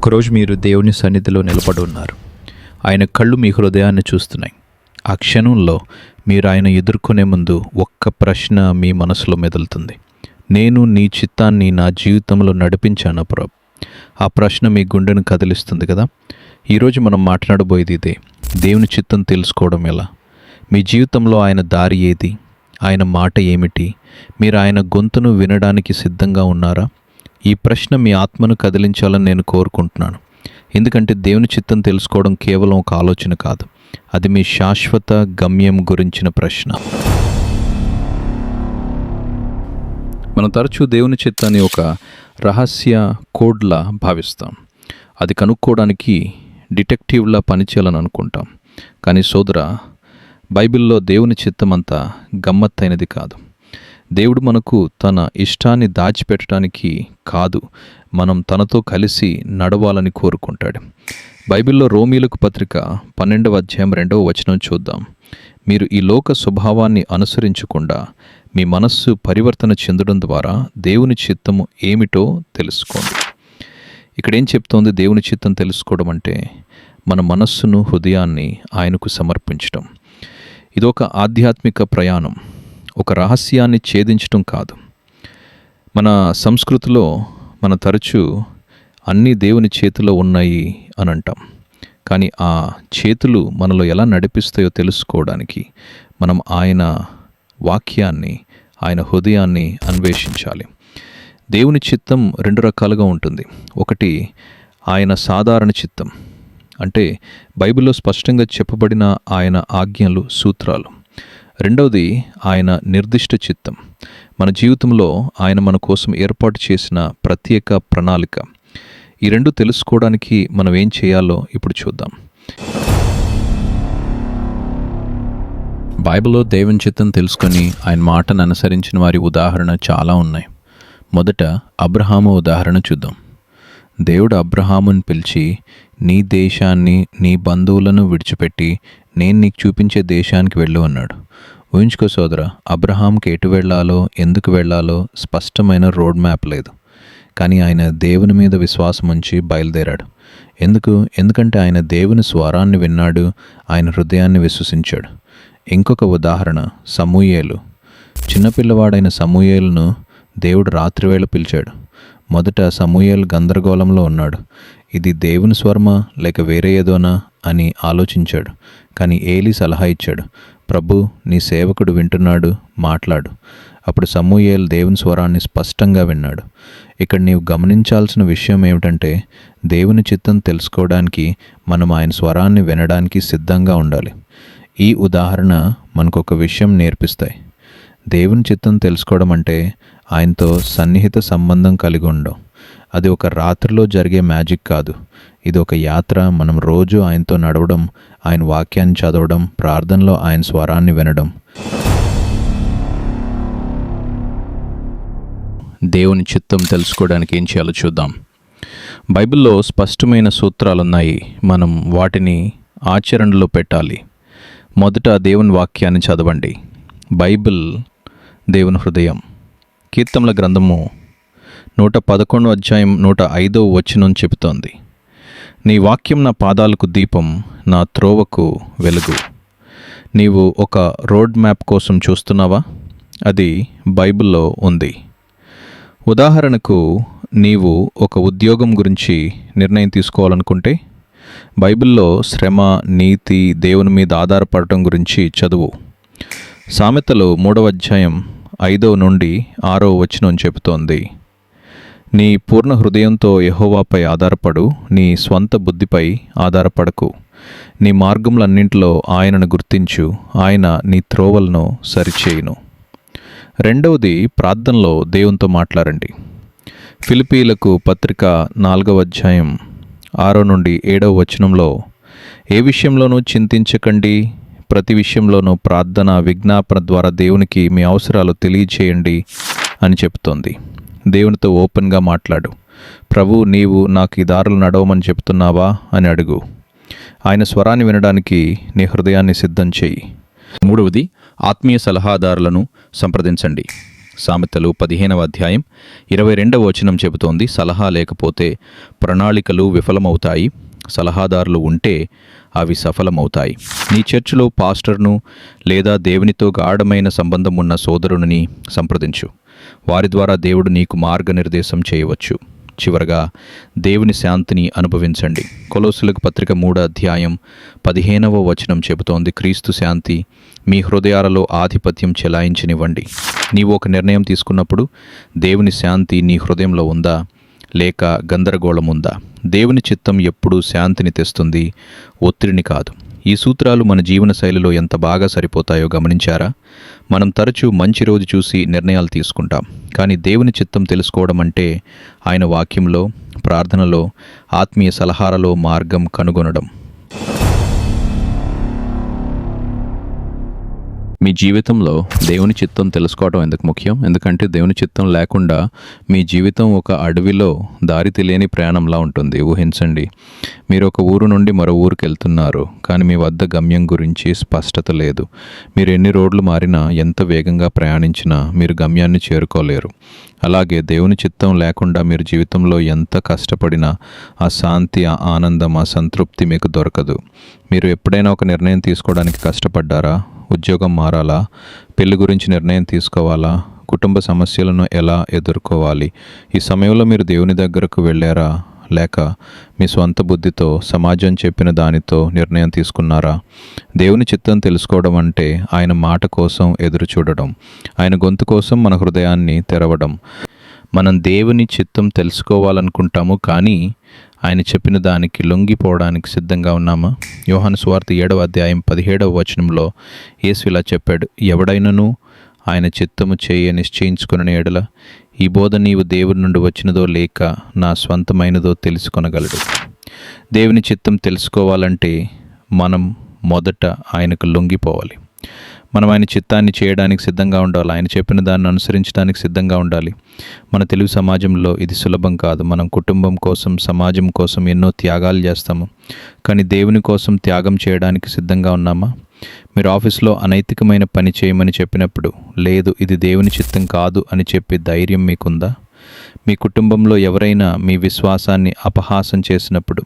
ఒకరోజు మీరు దేవుని సన్నిధిలో నిలబడి ఉన్నారు. ఆయన కళ్ళు మీ హృదయాన్ని చూస్తున్నాయి. ఆ క్షణంలో మీరు ఆయన ఎదుర్కొనే ముందు ఒక్క ప్రశ్న మీ మనసులో మెదులుతుంది. నేను నీ చిత్తాన్ని నా జీవితంలో నడిపించాను ప్రభు? ఆ ప్రశ్న మీ గుండెను కదిలిస్తుంది కదా? ఈరోజు మనం మాట్లాడబోయేది ఇదే. దేవుని చిత్తం తెలుసుకోవడం ఎలా? మీ జీవితంలో ఆయన దారి ఏది? ఆయన మాట ఏమిటి? మీరు ఆయన గొంతును వినడానికి సిద్ధంగా ఉన్నారా? ఈ ప్రశ్న మీ ఆత్మను కదిలించాలని నేను కోరుకుంటున్నాను. ఎందుకంటే దేవుని చిత్తం తెలుసుకోవడం కేవలం ఒక ఆలోచన కాదు. అది మీ శాశ్వత గమ్యం గురించిన ప్రశ్న. మనం తరచూ దేవుని చిత్తాన్ని ఒక రహస్య కోడ్లా భావిస్తాం. అది కనుక్కోవడానికి డిటెక్టివ్లా పనిచేయాలని అనుకుంటాం. కానీ సోదర బైబిల్లో దేవుని చిత్తం అంతా గమ్మత్తైనది కాదు. దేవుడు మనకు తన ఇష్టాన్ని దాచిపెట్టడానికి కాదు మనం తనతో కలిసి నడవాలని కోరుకుంటాడు. బైబిల్లో రోమీలకు పత్రిక పన్నెండవ అధ్యాయం రెండవ వచనం చూద్దాం. మీరు ఈ లోక స్వభావాన్ని అనుసరించకుండా మీ మనస్సు పరివర్తన చెందడం ద్వారా దేవుని చిత్తము ఏమిటో తెలుసుకోండి. ఇక్కడ ఏం చెప్తోంది దేవుని చిత్తం తెలుసుకోవడం అంటే? మన మనస్సును హృదయాన్ని ఆయనకు సమర్పించడం. ఇదొక ఆధ్యాత్మిక ప్రయాణం. ఒక రహస్యాన్ని ఛేదించటం కాదు. మన సంస్కృతిలో మన తరచూ అన్నీ దేవుని చేతిలో ఉన్నాయి అని అంటాం కానీ ఆ చేతులు మనలో ఎలా నడిపిస్తాయో తెలుసుకోవడానికి మనం ఆయన వాక్యాన్ని ఆయన హృదయాన్ని అన్వేషించాలి. దేవుని చిత్తం రెండు రకాలుగా ఉంటుంది. ఒకటి ఆయన సాధారణ చిత్తం. అంటే బైబిల్లో స్పష్టంగా చెప్పబడిన ఆయన ఆజ్ఞలు సూత్రాలు. రెండవది ఆయన నిర్దిష్ట చిత్తం. మన జీవితంలో ఆయన మన కోసం ఏర్పాటు చేసిన ప్రత్యేక ప్రణాళిక. ఈ రెండు తెలుసుకోవడానికి మనం ఏం చేయాలో ఇప్పుడు చూద్దాం. బైబిల్లో దేవుని చిత్తం తెలుసుకొని ఆయన మాటను అనుసరించిన వారి ఉదాహరణ చాలా ఉన్నాయి. మొదట అబ్రహాము ఉదాహరణ చూద్దాం. దేవుడు అబ్రహామును పిలిచి నీ దేశాన్ని నీ బంధువులను విడిచిపెట్టి నేను నీకు చూపించే దేశానికి వెళ్ళు అన్నాడు. ఊహించుకో సోదర అబ్రహాంకి ఎటు వెళ్ళాలో ఎందుకు వెళ్ళాలో స్పష్టమైన రోడ్ మ్యాప్ లేదు. కానీ ఆయన దేవుని మీద విశ్వాసం ఉంచి బయలుదేరాడు. ఎందుకు? ఎందుకంటే ఆయన దేవుని స్వరాన్ని విన్నాడు ఆయన హృదయాన్ని విశ్వసించాడు. ఇంకొక ఉదాహరణ సమూయేలు. చిన్నపిల్లవాడైన సమూయేలును దేవుడు రాత్రివేళ పిలిచాడు. మొదట సమూయేలు గందరగోళంలో ఉన్నాడు. ఇది దేవుని స్వర్మ లేక వేరే ఏదోనా అని ఆలోచించాడు. కానీ ఏలి సలహా ఇచ్చాడు. ప్రభు నీ సేవకుడు వింటున్నాడు మాట్లాడు. అప్పుడు సమూయేల్ దేవుని స్వరాన్ని స్పష్టంగా విన్నాడు. ఇక్కడ నీవు గమనించాల్సిన విషయం ఏమిటంటే దేవుని చిత్తం తెలుసుకోవడానికి మనం ఆయన స్వరాన్ని వినడానికి సిద్ధంగా ఉండాలి. ఈ ఉదాహరణ మనకు ఒక విషయం నేర్పిస్తాయి. దేవుని చిత్తం తెలుసుకోవడం అంటే ఆయనతో సన్నిహిత సంబంధం కలిగి ఉండడం. అది ఒక రాత్రిలో జరిగే మ్యాజిక్ కాదు. ఇది ఒక యాత్ర. మనం రోజు ఆయనతో నడవడం ఆయన వాక్యాన్ని చదవడం ప్రార్థనలో ఆయన స్వరాన్ని వినడం. దేవుని చిత్తం తెలుసుకోవడానికి ఏం చేయాలో చూద్దాం. బైబిల్లో స్పష్టమైన సూత్రాలు ఉన్నాయి మనం వాటిని ఆచరణలో పెట్టాలి. మొదట దేవుని వాక్యాన్ని చదవండి. బైబిల్ దేవుని హృదయం. కీర్తనల గ్రంథము నూట పదకొండు అధ్యాయం నూట ఐదో వచనం చెబుతోంది. నీ వాక్యం నా పాదాలకు దీపం నా త్రోవకు వెలుగు. నీవు ఒక రోడ్ మ్యాప్ కోసం చూస్తున్నావా? అది బైబిల్లో ఉంది. ఉదాహరణకు నీవు ఒక ఉద్యోగం గురించి నిర్ణయం తీసుకోవాలనుకుంటే బైబిల్లో శ్రమ నీతి దేవుని మీద ఆధారపడటం గురించి చదువు. సామెతలు మూడవ అధ్యాయం ఐదవ నుండి ఆరో వచనం చెబుతోంది. నీ పూర్ణ హృదయంతో యహోవాపై ఆధారపడు నీ స్వంత బుద్ధిపై ఆధారపడకు. నీ మార్గములన్నింటిలో ఆయనను గుర్తించు ఆయన నీ త్రోవలను సరిచేయును. రెండవది ప్రార్థనలో దేవునితో మాట్లాడండి. ఫిలిపీలకు పత్రిక నాలుగవ అధ్యాయం ఆరో నుండి ఏడవ వచనంలో ఏ విషయంలోనూ చింతించకండి ప్రతి విషయంలోనూ ప్రార్థన విజ్ఞాపన ద్వారా దేవునికి మీ అవసరాలు తెలియచేయండి అని చెప్తోంది దేవునితో ఓపెన్గా మాట్లాడు. ప్రభు నీవు నాకు ఈ దారులు నడవమని చెప్తున్నావా? అని అడుగు. ఆయన స్వరాన్ని వినడానికి నీ హృదయాన్ని సిద్ధం చేయి. మూడవది ఆత్మీయ సలహాదారులను సంప్రదించండి. సామెతలు పదిహేనవ అధ్యాయం ఇరవై రెండవ వచనం చెబుతోంది సలహా లేకపోతే ప్రణాళికలు విఫలమవుతాయి. సలహాదారులు ఉంటే అవి సఫలమవుతాయి. నీ చర్చిలో పాస్టర్ను లేదా దేవునితో గాఢమైన సంబంధం ఉన్న సోదరుని సంప్రదించు. వారి ద్వారా దేవుడు నీకు మార్గనిర్దేశం చేయవచ్చు. చివరగా దేవుని శాంతిని అనుభవించండి. కొలోసులకు పత్రిక మూడో అధ్యాయం పదిహేనవ వచనం చెబుతోంది. క్రీస్తు శాంతి మీ హృదయాలలో ఆధిపత్యం చెలాయించనివ్వండి. నీవు ఒక నిర్ణయం తీసుకున్నప్పుడు దేవుని శాంతి నీ హృదయంలో ఉందా? లేక గందరగోళం ఉందా దేవుని చిత్తం ఎప్పుడూ శాంతిని తెస్తుంది ఒత్తిడిని కాదు. ఈ సూత్రాలు మన జీవన శైలిలో ఎంత బాగా సరిపోతాయో గమనించారా? మనం తరచూ మంచి రోజు చూసి నిర్ణయాలు తీసుకుంటాం. కానీ దేవుని చిత్తం తెలుసుకోవడం అంటే ఆయన వాక్యంలో ప్రార్థనలో ఆత్మీయ సలహాలలో మార్గం కనుగొనడం. మీ జీవితంలో దేవుని చిత్తం తెలుసుకోవడం ఎందుకు ముఖ్యం? ఎందుకంటే దేవుని చిత్తం లేకుండా మీ జీవితం ఒక అడవిలో దారి తెలియని ప్రయాణంలా ఉంటుంది. ఊహించండి. మీరు ఒక ఊరు నుండి మరో ఊరికి వెళ్తున్నారు కానీ మీ వద్ద గమ్యం గురించి స్పష్టత లేదు. మీరు ఎన్ని రోడ్లు మారినా ఎంత వేగంగా ప్రయాణించినా మీరు గమ్యాన్ని చేరుకోలేరు. అలాగే దేవుని చిత్తం లేకుండా మీరు జీవితంలో ఎంత కష్టపడినా ఆ శాంతి ఆ ఆనందం ఆ సంతృప్తి మీకు దొరకదు. మీరు ఎప్పుడైనా ఒక నిర్ణయం తీసుకోవడానికి కష్టపడ్డారా? ఉద్యోగం మారాలా? పెళ్ళి గురించి నిర్ణయం తీసుకోవాలా? కుటుంబ సమస్యలను ఎలా ఎదుర్కోవాలి? ఈ సమయంలో మీరు దేవుని దగ్గరకు వెళ్ళారా? లేక మీ స్వంత బుద్ధితో సమాజం చెప్పిన దానితో నిర్ణయం తీసుకున్నారా? దేవుని చిత్తం తెలుసుకోవడం అంటే ఆయన మాట కోసం ఎదురు చూడడం ఆయన గొంతు కోసం మన హృదయాన్ని తెరవడం. మనం దేవుని చిత్తం తెలుసుకోవాలనుకుంటాము కానీ ఆయన చెప్పిన దానికి లొంగిపోవడానికి సిద్ధంగా ఉన్నామా? యోహాను స్వార్థ ఏడవ అధ్యాయం పదిహేడవ వచనంలో యేసు ఇలా చెప్పాడు ఎవడైనను ఆయన చిత్తము చేయ నిశ్చయించుకుని ఎడల ఈ బోధ నీవు దేవుని నుండి వచ్చినదో లేక నా స్వంతమైనదో తెలుసుకొనగలడు. దేవుని చిత్తం తెలుసుకోవాలంటే మనం మొదట ఆయనకు లొంగిపోవాలి. మనం ఆయన చిత్తాన్ని చేయడానికి సిద్ధంగా ఉండాలి. ఆయన చెప్పిన దాన్ని అనుసరించడానికి సిద్ధంగా ఉండాలి. మన తెలుగు సమాజంలో ఇది సులభం కాదు. మనం కుటుంబం కోసం సమాజం కోసం ఎన్నో త్యాగాలు చేస్తాము. కానీ దేవుని కోసం త్యాగం చేయడానికి సిద్ధంగా ఉన్నామా? మీరు ఆఫీస్లో అనైతికమైన పని చేయమని చెప్పినప్పుడు లేదు ఇది దేవుని చిత్తం కాదు అని చెప్పే ధైర్యం మీకుందా? మీ కుటుంబంలో ఎవరైనా మీ విశ్వాసాన్ని అపహాసం చేసినప్పుడు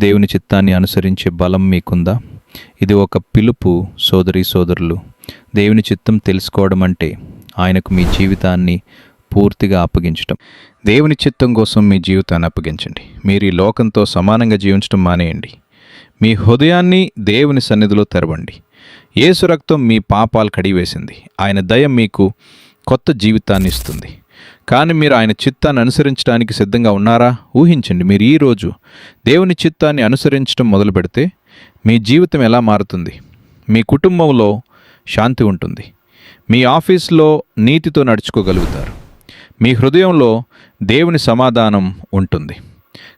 దేవుని చిత్తాన్ని అనుసరించే బలం మీకుందా? ఇది ఒక పిలుపు సోదరి సోదరులు. దేవుని చిత్తం తెలుసుకోవడం అంటే ఆయనకు మీ జీవితాన్ని పూర్తిగా అప్పగించడం దేవుని చిత్తం కోసం మీ జీవితాన్ని అప్పగించండి. మీరు ఈ లోకంతో సమానంగా జీవించడం మానేయండి. మీ హృదయాన్ని దేవుని సన్నిధిలో తెరవండి. యేసు రక్తం మీ పాపాలు కడివేసింది ఆయన దయ మీకు కొత్త జీవితాన్ని ఇస్తుంది. కానీ మీరు ఆయన చిత్తాన్ని అనుసరించడానికి సిద్ధంగా ఉన్నారా? ఊహించండి. మీరు ఈరోజు దేవుని చిత్తాన్ని అనుసరించడం మొదలు పెడితే మీ జీవితం ఎలా మారుతుంది? మీ కుటుంబంలో శాంతి ఉంటుంది. మీ ఆఫీస్లో నీతితో నడుచుకోగలుగుతారు. మీ హృదయంలో దేవుని సమాధానం ఉంటుంది.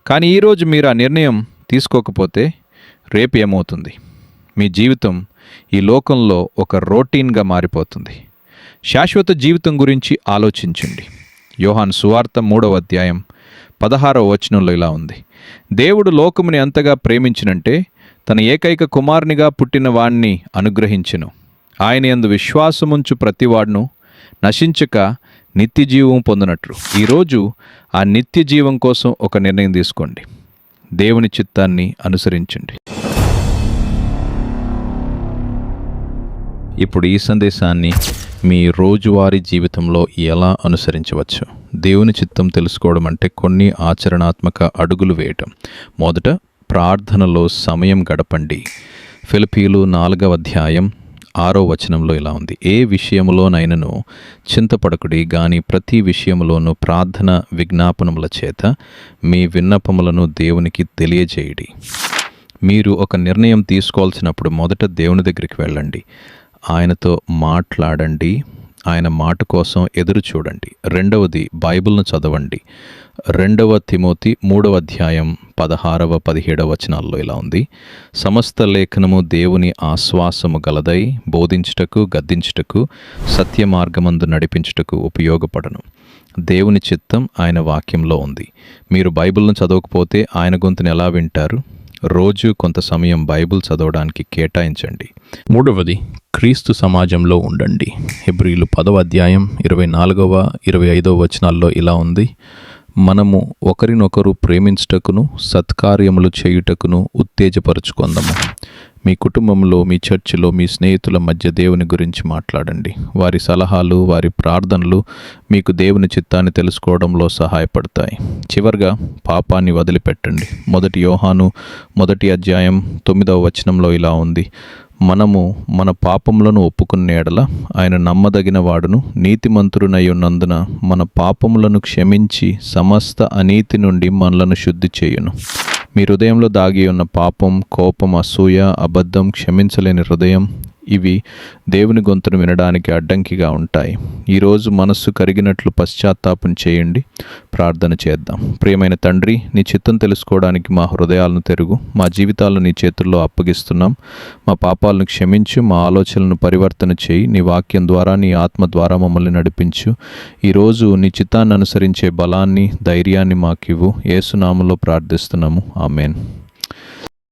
కానీ ఈరోజు మీరు ఆ నిర్ణయం తీసుకోకపోతే రేపు ఏమవుతుంది? మీ జీవితం ఈ లోకంలో ఒక రొటీన్గా మారిపోతుంది. శాశ్వత జీవితం గురించి ఆలోచించండి. యోహాన్ సువార్త మూడవ అధ్యాయం పదహారవ వచనంలో ఇలా ఉంది. దేవుడు లోకముని ఎంతగా ప్రేమించినంటే తన ఏకైక కుమారునిగా పుట్టిన వాణ్ణి అనుగ్రహించెను. ఆయన ఎందు విశ్వాసముంచు ప్రతివాడును నశించక నిత్య జీవం పొందినట్లు. ఈరోజు ఆ నిత్య జీవం కోసం ఒక నిర్ణయం తీసుకోండి. దేవుని చిత్తాన్ని అనుసరించండి. ఇప్పుడు ఈ సందేశాన్ని మీ రోజువారీ జీవితంలో ఎలా అనుసరించవచ్చు? దేవుని చిత్తం తెలుసుకోవడం అంటే కొన్ని ఆచరణాత్మక అడుగులు వేయటం. మొదట ప్రార్థనలో సమయం గడపండి. ఫిలిపీలు నాలుగవ అధ్యాయం ఆరో వచనంలో ఇలా ఉంది. ఏ విషయములోనైనను చింతపడకుడి గాని ప్రతి విషయములోనూ ప్రార్థన విజ్ఞాపనముల చేత మీ విన్నపములను దేవునికి తెలియజేయడి. మీరు ఒక నిర్ణయం తీసుకోవాల్సినప్పుడు మొదట దేవుని దగ్గరికి వెళ్ళండి. ఆయనతో మాట్లాడండి. ఆయన మాట కోసం ఎదురు చూడండి. రెండవది బైబిల్ను చదవండి. రెండవ తిమోతి మూడవ అధ్యాయం పదహారవ పదిహేడవ వచనాల్లో ఇలా ఉంది. సమస్త లేఖనము దేవుని ఆశ్వాసము గలదై బోధించుటకు గద్దించుటకు సత్య మార్గమందు నడిపించుటకు ఉపయోగపడను. దేవుని చిత్తం ఆయన వాక్యంలో ఉంది. మీరు బైబిల్ను చదవకపోతే ఆయన గొంతుని ఎలా వింటారు? రోజు కొంత సమయం బైబిల్ చదవడానికి కేటాయించండి. మూడవది క్రీస్తు సమాజంలో ఉండండి. హెబ్రిలు పదవ అధ్యాయం ఇరవై నాలుగవ ఇరవై ఐదవ వచనాల్లో ఇలా ఉంది. మనము ఒకరినొకరు ప్రేమించుటకును సత్కార్యములు చేయుటకును ఉత్తేజపరుచుకుందాము. మీ కుటుంబంలో మీ చర్చిలో మీ స్నేహితుల మధ్య దేవుని గురించి మాట్లాడండి. వారి సలహాలు వారి ప్రార్థనలు మీకు దేవుని చిత్తాన్ని తెలుసుకోవడంలో సహాయపడతాయి. చివరిగా పాపాన్ని వదిలిపెట్టండి. మొదటి యోహాను మొదటి అధ్యాయం తొమ్మిదవ వచనంలో ఇలా ఉంది. మనము మన పాపములను ఒప్పుకున్న ఎడల ఆయన నమ్మదగిన వాడును. నీతిమంతుడునై ఉన్నందున మన పాపములను క్షమించి సమస్త అనీతి నుండి మనలను శుద్ధి చేయును. మీ హృదయంలో దాగి ఉన్న పాపం కోపం అసూయ అబద్ధం క్షమించలేని హృదయం ఇవి దేవుని గొంతును వినడానికి అడ్డంకిగా ఉంటాయి. ఈరోజు మనస్సు కరిగినట్లు పశ్చాత్తాపం చేయండి. ప్రార్థన చేద్దాం. ప్రియమైన తండ్రి నీ చిత్తం తెలుసుకోవడానికి మా హృదయాలను తెరుగు. మా జీవితాలను నీ చేతుల్లో అప్పగిస్తున్నాం. మా పాపాలను క్షమించు. మా ఆలోచనలను పరివర్తన చేయి. నీ వాక్యం ద్వారా నీ ఆత్మ ద్వారా మమ్మల్ని నడిపించు. ఈరోజు నీ చిత్తాన్ని అనుసరించే బలాన్ని ధైర్యాన్ని మాకివ్వు. ఏసునామంలో ప్రార్థిస్తున్నాము. ఆమెన్.